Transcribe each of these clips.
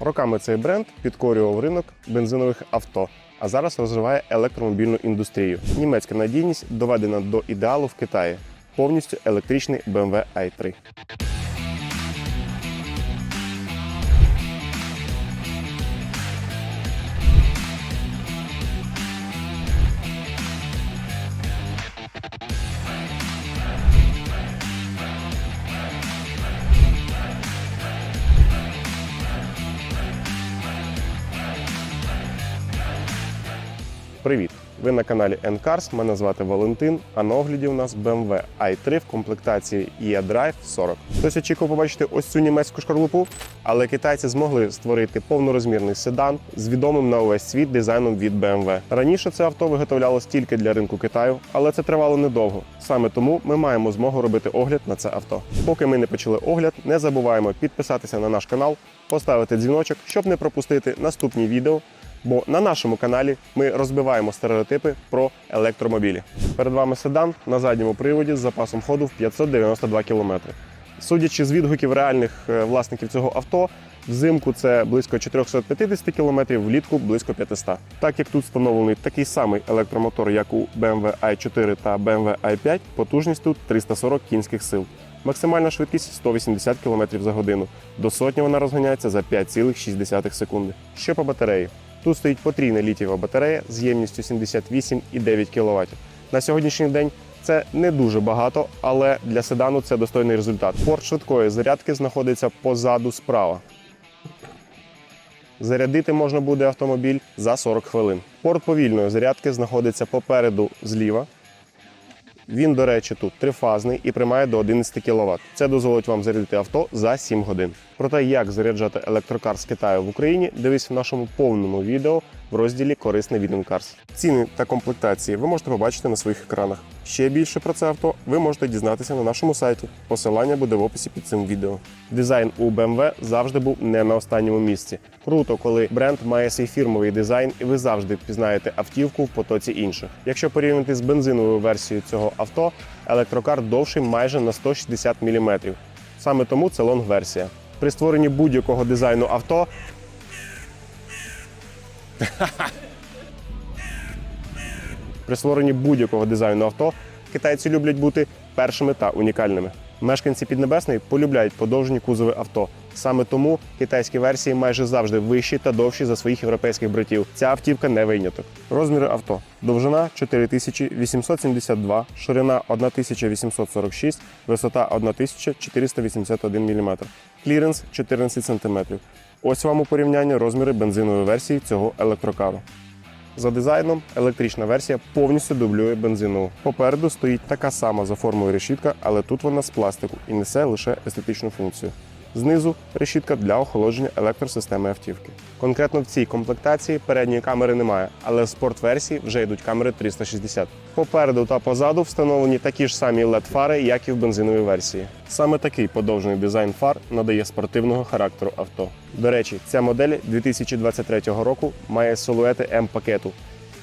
Роками цей бренд підкорював ринок бензинових авто, а зараз розвиває електромобільну індустрію. Німецька надійність доведена до ідеалу в Китаї. Повністю електричний BMW i3. Привіт! Ви на каналі N-Cars, Мене звати Валентин. А на огляді у нас BMW i3 в комплектації e-Drive 40. Хтось очікував побачити ось цю німецьку шкарлупу, але китайці змогли створити повнорозмірний седан з відомим на увесь світ дизайном від BMW. Раніше це авто виготовлялось тільки для ринку Китаю, але це тривало недовго. Саме тому ми маємо змогу робити огляд на це авто. Поки ми не почали огляд, не забуваємо підписатися на наш канал, поставити дзвіночок, щоб не пропустити наступні відео. Бо на нашому каналі ми розбиваємо стереотипи про електромобілі. Перед вами седан на задньому приводі з запасом ходу в 592 км. Судячи з відгуків реальних е, власників цього авто, взимку це близько 450 км, влітку близько 500. Так як тут встановлений такий самий електромотор, як у BMW i4 та BMW i5, потужність тут 340 кінських сил. Максимальна швидкість 180 км за годину. До сотні вона розганяється за 5,6 секунди. Що по батареї? Тут стоїть потрійна літієва батарея з ємністю 78,9 кВт. На сьогоднішній день це не дуже багато, але для седану це достойний результат. Порт швидкої зарядки знаходиться позаду справа. Зарядити можна буде автомобіль за 40 хвилин. Порт повільної зарядки знаходиться попереду зліва. Він, до речі, тут трифазний і приймає до 11 кВт. Це дозволить вам зарядити авто за 7 годин. Про те, як заряджати електрокар з Китаю в Україні, дивись в нашому повному відео в розділі Корисний від Ціни та комплектації ви можете побачити на своїх екранах. Ще більше про це авто ви можете дізнатися на нашому сайті. Посилання буде в описі під цим відео. Дизайн у BMW завжди був не на останньому місці. Круто, коли бренд має свій фірмовий дизайн, і ви завжди впізнаєте автівку в потоці інших. Якщо порівняти з бензиновою версією цього авто, електрокар довший майже на 160 мм. Саме тому це лонг-версія. При створенні будь-якого дизайну авто При створенні будь-якого дизайну авто китайці люблять бути першими та унікальними. Мешканці Піднебесної полюбляють подовжені кузови авто. Саме тому китайські версії майже завжди вищі та довші за своїх європейських братів. Ця автівка не виняток. Розміри авто: довжина 4872, ширина 1846, висота 1481 мм, кліренс 14 см. Ось вам у порівнянні розміри бензинової версії цього електрокару. За дизайном електрична версія повністю дублює бензинову. Попереду стоїть така сама за формою решітка, але тут вона з пластику і несе лише естетичну функцію. Знизу решітка для охолодження електросистеми автівки. Конкретно в цій комплектації передньої камери немає, але в спорт-версії вже йдуть камери 360. Попереду та позаду встановлені такі ж самі LED-фари, як і в бензиновій версії. Саме такий подовжений дизайн фар надає спортивного характеру авто. До речі, ця модель 2023 року має силуети М-пакету,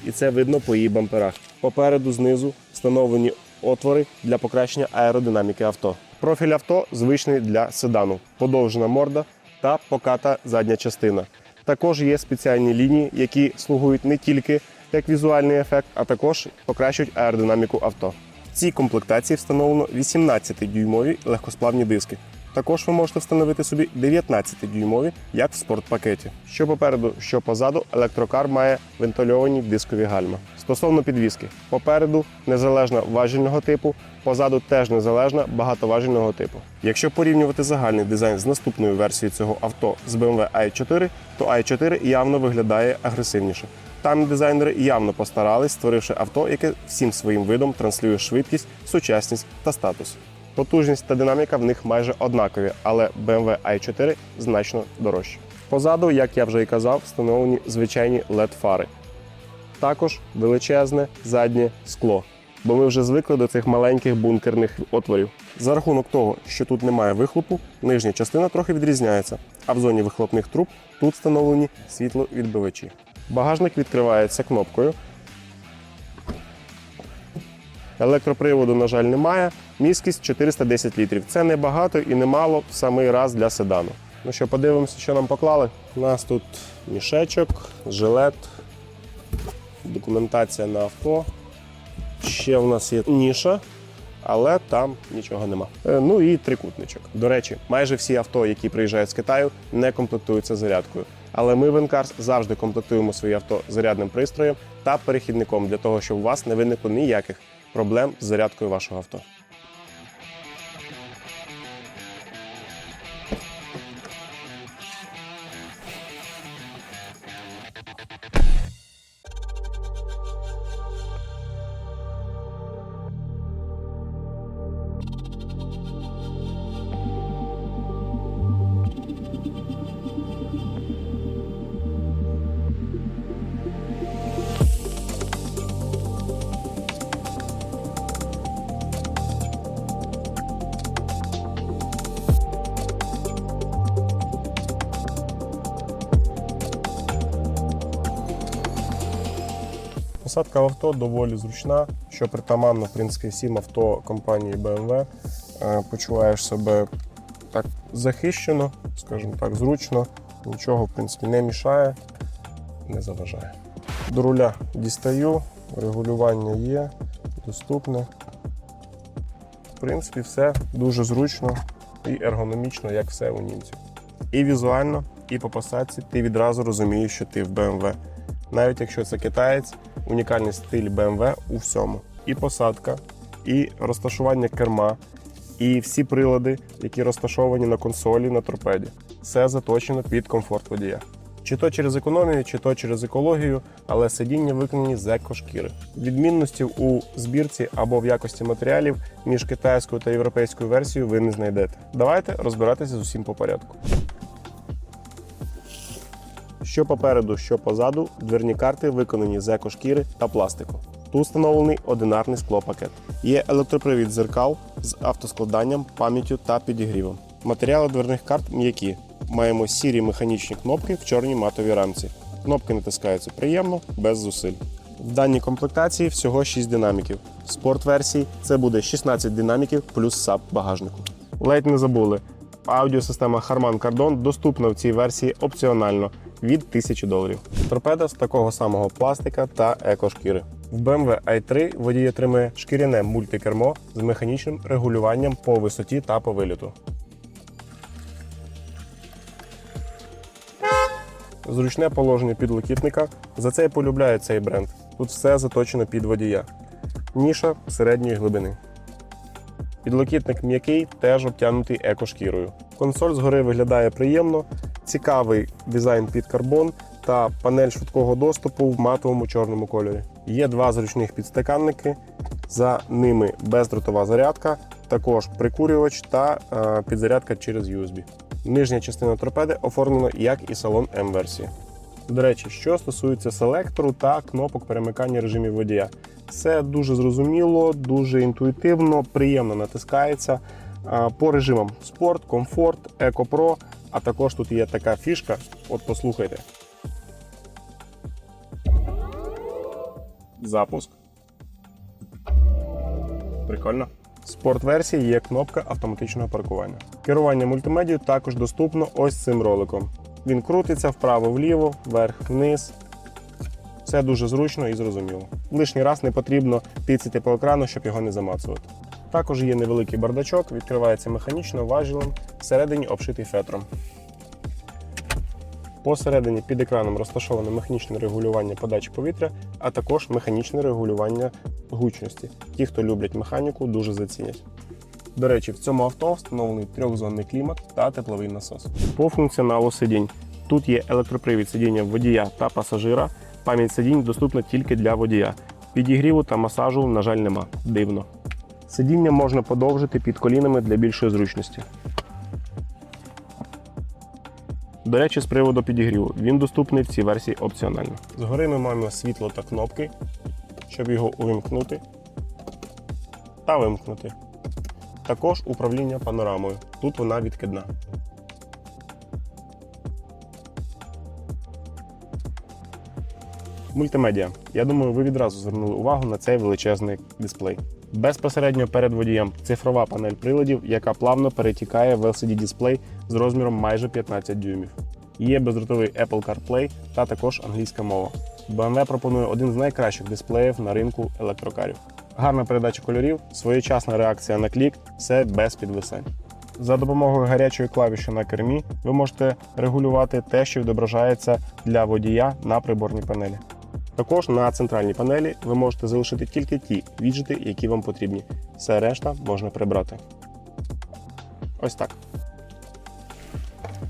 і це видно по її бамперах. Попереду знизу встановлені отвори для покращення аеродинаміки авто. Профіль авто звичний для седану, подовжена морда та поката задня частина. Також є спеціальні лінії, які слугують не тільки як візуальний ефект, а також покращують аеродинаміку авто. В цій комплектації встановлено 18-дюймові легкосплавні диски. Також ви можете встановити собі 19-дюймові, як в спортпакеті. Що попереду, що позаду, електрокар має вентильовані дискові гальма. Стосовно підвіски, попереду незалежна важільного типу, позаду теж незалежна багатоважільного типу. Якщо порівнювати загальний дизайн з наступною версією цього авто з BMW i4, то i4 явно виглядає агресивніше. Там дизайнери явно постарались, створивши авто, яке всім своїм видом транслює швидкість, сучасність та статус. Потужність та динаміка в них майже однакові, але BMW i4 значно дорожче. Позаду, як я вже і казав, встановлені звичайні LED-фари. Також величезне заднє скло, бо ми вже звикли до цих маленьких бункерних отворів. За рахунок того, що тут немає вихлопу, нижня частина трохи відрізняється, а в зоні вихлопних труб тут встановлені світловідбивачі. Багажник відкривається кнопкою. Електроприводу, на жаль, немає. Міськість 410 літрів. Це не багато і не мало в самий раз для седану. Ну що, подивимося, що нам поклали. У нас тут мішечок, жилет, документація на авто. Ще в нас є ніша, але там нічого нема. Е, Ну і трикутничок. До речі, майже всі авто, які приїжджають з Китаю, не комплектуються зарядкою. Але ми в Енкарс завжди комплектуємо свої авто зарядним пристроєм та перехідником для того, щоб у вас не виникло ніяких проблем з зарядкою вашого авто. Посадка в авто доволі зручна, що притаманно в принципі всім авто компанії BMW. Е, Почуваєш себе так захищено, скажімо так, зручно, нічого в принципі не мішає, не заважає. До руля дістаю, регулювання є, доступне. В принципі, все дуже зручно і ергономічно, як все у німців. І візуально, і по посадці ти відразу розумієш, що ти в BMW. Навіть якщо це китаєць, унікальний стиль BMW у всьому. І посадка, і розташування керма, і всі прилади, які розташовані на консолі на торпеді. Все заточено під комфорт водія. Чи то через економію, чи то через екологію, але сидіння виконані з екошкіри. Відмінності у збірці або в якості матеріалів між китайською та європейською версією ви не знайдете. Давайте розбиратися з усім по порядку. Що попереду, що позаду, дверні карти виконані з екошкіри та пластику. Тут встановлений одинарний склопакет. Є електропривід зеркал з автоскладанням, пам'яттю та підігрівом. Матеріали дверних карт м'які. Маємо сірі механічні кнопки в чорній матовій рамці. Кнопки натискаються приємно, без зусиль. В даній комплектації всього 6 динаміків. В спорт-версії це буде 16 динаміків плюс саб багажнику. Ледь не забули. Аудіосистема Harman Kardon доступна в цій версії опціонально від 1000 доларів. Торпеда з такого самого пластика та екошкіри. В BMW i3 водій отримує шкіряне мультикермо з механічним регулюванням по висоті та по виліту. Зручне положення підлокітника. За це я полюбляю цей бренд. Тут все заточено під водія. Ніша середньої глибини. Підлокітник м'який, теж обтягнутий екошкірою. Консоль згори виглядає приємно, цікавий дизайн під карбон та панель швидкого доступу в матовому чорному кольорі. Є два зручних підстаканники, за ними бездротова зарядка, також прикурювач та е, підзарядка через USB. Нижня частина торпеди оформлена як і салон М-версії. До речі, що стосується селектору та кнопок перемикання режимів водія, все дуже зрозуміло, дуже інтуїтивно, приємно натискається. По режимам спорт, комфорт, еко-про, а також тут є така фішка. От послухайте. Запуск. Прикольно. В спорт-версії є кнопка автоматичного паркування. Керування мультимедією також доступно ось цим роликом. Він крутиться вправо-вліво, вверх-вниз. Все дуже зручно і зрозуміло. Лишній раз не потрібно тицяти по екрану, щоб його не замацувати. Також є невеликий бардачок, відкривається механічно важілем, всередині обшитий фетром. Посередині під екраном розташоване механічне регулювання подачі повітря, а також механічне регулювання гучності. Ті, хто люблять механіку, дуже зацінять. До речі, в цьому авто встановлений трьохзонний клімат та тепловий насос. По функціоналу сидінь. Тут є електропривід сидіння водія та пасажира. Пам'ять сидінь доступна тільки для водія. Підігріву та масажу, на жаль, нема. Дивно. Сидіння можна подовжити під колінами для більшої зручності. До речі, з приводу підігріву, він доступний в цій версії опціонально. Згори ми маємо світло та кнопки, щоб його увімкнути та вимкнути. Також управління панорамою. Тут вона відкидна. Мультимедіа. Я думаю, ви відразу звернули увагу на цей величезний дисплей. Безпосередньо перед водієм цифрова панель приладів, яка плавно перетікає в LCD-дисплей з розміром майже 15 дюймів. Є бездротовий Apple CarPlay та також англійська мова. BMW пропонує один з найкращих дисплеїв на ринку електрокарів. Гарна передача кольорів, своєчасна реакція на клік, все без підвисень. За допомогою гарячої клавіші на кермі ви можете регулювати те, що відображається для водія на приборній панелі. Також на центральній панелі ви можете залишити тільки ті віджити, які вам потрібні. Все решта можна прибрати. Ось так.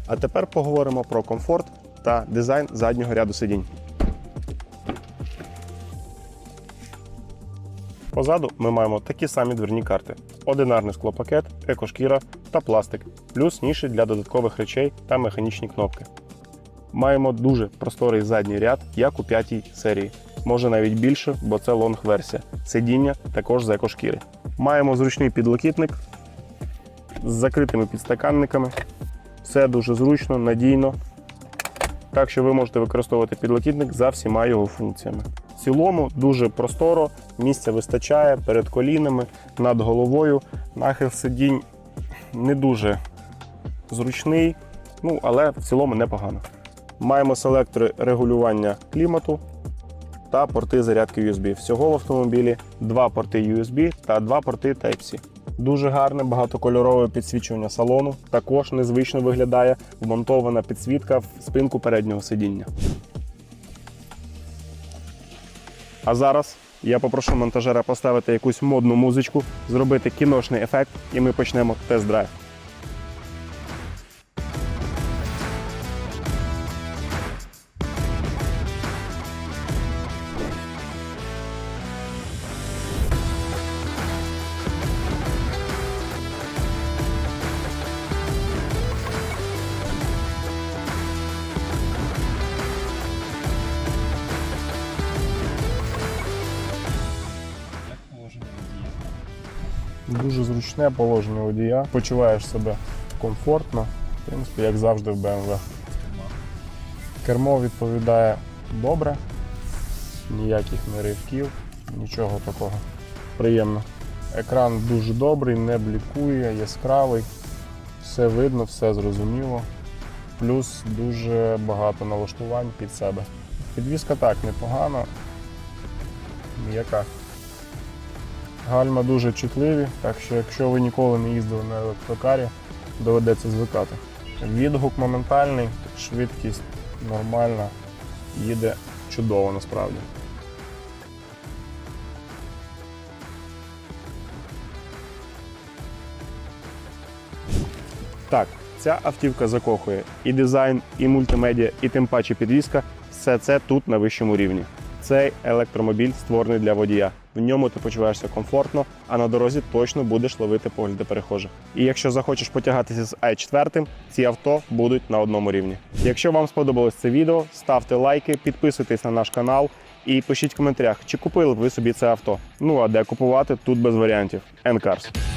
А тепер поговоримо про комфорт та дизайн заднього ряду сидінь. Позаду ми маємо такі самі дверні карти: одинарний склопакет, екошкіра та пластик, плюс ніші для додаткових речей та механічні кнопки. Маємо дуже просторий задній ряд, як у п'ятій серії. Може навіть більше, бо це лонг-версія. Сидіння також з екошкіри. Маємо зручний підлокітник з закритими підстаканниками. Все дуже зручно, надійно. Так що ви можете використовувати підлокітник за всіма його функціями. В цілому дуже просторо, місця вистачає перед колінами, над головою. Нахил сидінь не дуже зручний, ну але в цілому непогано. Маємо селектори регулювання клімату та порти зарядки USB. Всього в автомобілі два порти USB та два порти Type-C. Дуже гарне багатокольорове підсвічування салону. Також незвично виглядає вмонтована підсвітка в спинку переднього сидіння. А зараз я попрошу монтажера поставити якусь модну музичку, зробити кіношний ефект, і ми почнемо тест-драйв. Дуже зручне положення водія. Почуваєш себе комфортно, в принципі, як завжди в BMW. Кермо відповідає добре, ніяких не ривків, нічого такого. Приємно. Екран дуже добрий, не блікує, яскравий, все видно, все зрозуміло. Плюс дуже багато налаштувань під себе. Підвізка так непогана, м'яка. Гальма дуже чутливі, так що якщо ви ніколи не їздили на електрокарі, доведеться звикати. Відгук моментальний, швидкість нормальна, їде чудово насправді. Так, ця автівка закохує і дизайн, і мультимедіа, і тим паче підвізка. Все це тут на вищому рівні. Цей електромобіль створений для водія. В ньому ти почуваєшся комфортно, а на дорозі точно будеш ловити погляди перехожих. І якщо захочеш потягатися з i4, ці авто будуть на одному рівні. Якщо вам сподобалось це відео, ставте лайки, підписуйтесь на наш канал і пишіть в коментарях, чи купили б ви собі це авто. Ну а де купувати тут без варіантів. N-Cars.